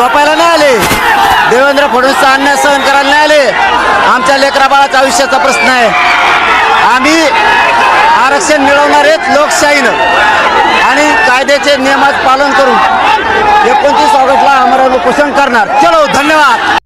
झोपायला नाही आले. देवेंद्र फडणवीसचं अन्याय सहन करायला नाही आले. आमच्या लेकराबाळाचा आयुष्याचा प्रश्न आहे. आम्ही आरक्षण मिळवणारेच लोकशाहीनं. आणि कायद्याचे नियमात पालन करून एकोणतीस ऑगस्टला आम्हाला उपोषण करणार. चलो धन्यवाद.